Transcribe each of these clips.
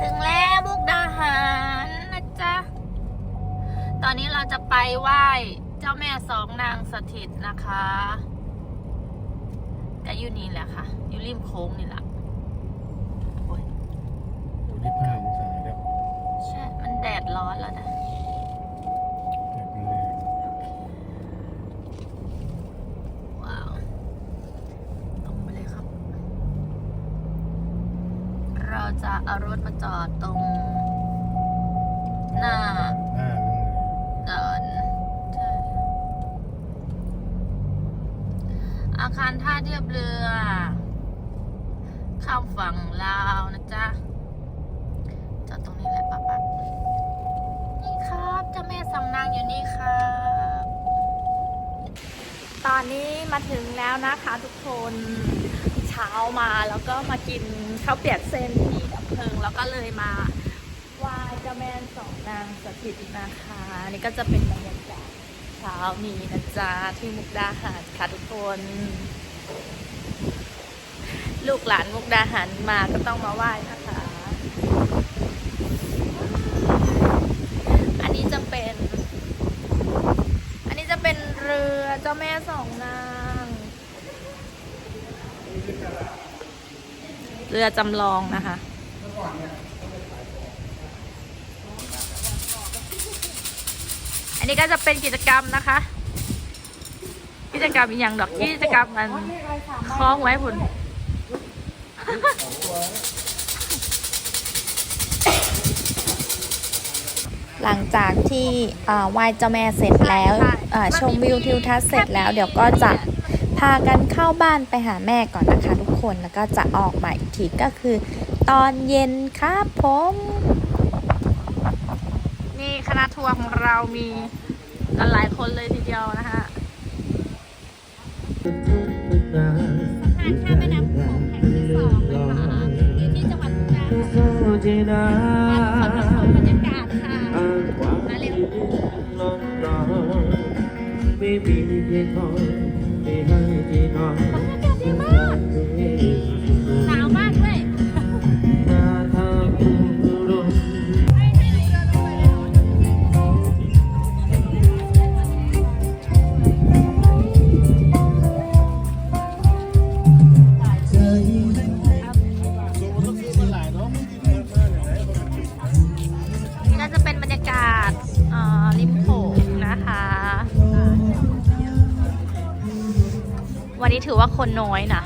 ถึงแล้วมุกดาหารนะจ๊ะ ตอนนี้เราจะไปไหว้เจ้าแม่สองนางสถิตนะคะก็อยู่นี่แหละค่ะ อยู่ริมโค้งนี่แหละโอ้ยยี่ห้าองศาแล้ว ใช่ มันแดดร้อนแล้วนะ จะเอารถมาจอดตรง หน้าหน้าเดินใช่อาคารท่าเทียบเรือ ข้ามฝั่งลาวนะจ๊ะ จอดตรงนี้แหละปั๊บปั๊บนี่ครับเจ้าแม่สำนางอยู่นี่ครับ ตอนนี้มาถึงแล้วนะคะทุกคน เช้ามาแล้วก็มากินข้าวเปียกเส้นที่ดับเพลิง แล้วก็เลยมาไหว้เจ้าแม่สองนางสถิตนะคะอันนี่ก็จะเป็นบรรยากาศเช้านี้นะจ๊ะที่มุกดาหารค่ะทุกคน ลูกหลานมุกดาหารมาก็ต้องมาไหว้นะคะอันนี้จะเป็น อันนี้จะเป็นเรือเจ้าแม่สองนาง เรือจำลองนะคะ อันนี้ก็จะเป็นกิจกรรมนะคะ กิจกรรมอีกอย่างดอกกิจกรรมมันคล้องไว้ผุนหลังจากที่อ่าไหว้เจ้าแม่เสร็จแล้วใช่อ่าชมวิวทิวทัศน์เสร็จแล้ว เดี๋ยวก็จะ พากันเข้าบ้านไปหาแม่ก่อนนะคะทุกคนแล้วก็จะออกมาอีกทีก็คือ ตอนเย็นครับผม นี่คณะทัวร์ของเรามีกันหลายคนเลยทีเดียวนะคะสะพานข้ามแม่น้ำโขงแห่งที่สองนะคะอยู่ที่จังหวัดมุกดาหารขอชมบรรยากาศค่ะมาเร็วไม่มีที่นอนไม่ให้ ที่ วันนี้ถือว่าคนน้อยนะ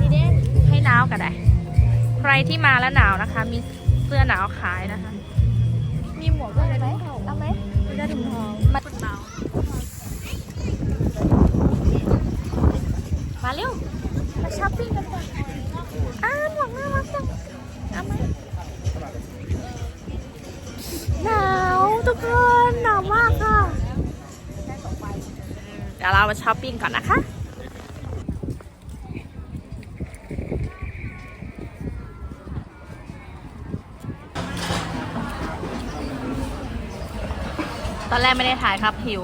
นี่เด้ให้หนาวกันได้ ใครที่มาแล้วหนาวนะคะ มีเสื้อหนาวขายนะคะ มีหมวกด้วยไหมเอาไหมมีได้ถุงทองมาหนามาเร็ว มาช้อปปิ้งกันก่อนอ้าหมวกน่ารักจังเอาไหม ดี๋ยวเรามาช้อปปิ้งก่อนนะคะตอนแรกไม่ได้ถ่ายครับหิว